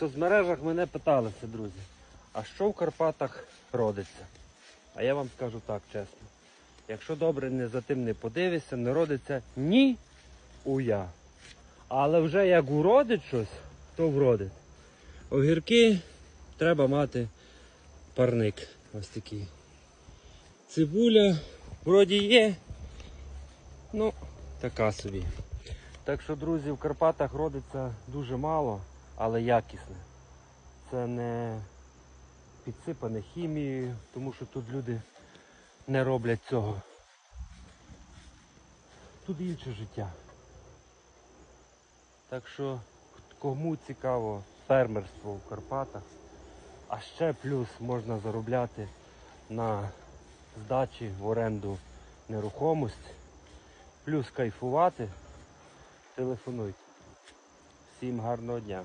соцмережах мене питалися, друзі, а що в Карпатах родиться? А я вам скажу так чесно. Якщо добре не за тим не подивишся, не родиться ні уя. Але вже як уродить щось, то вродить. Огірки треба мати парник. Ось такий. Цибуля вроді є. Ну, така собі. Так що, друзі, в Карпатах родиться дуже мало, але якісне. Це не підсипане хімією, тому що тут люди не роблять цього. Тут інше життя. Так що, кому цікаво фермерство в Карпатах, а ще плюс можна заробляти на здачі в оренду нерухомості, плюс кайфувати, телефонуйте. Всім гарного дня.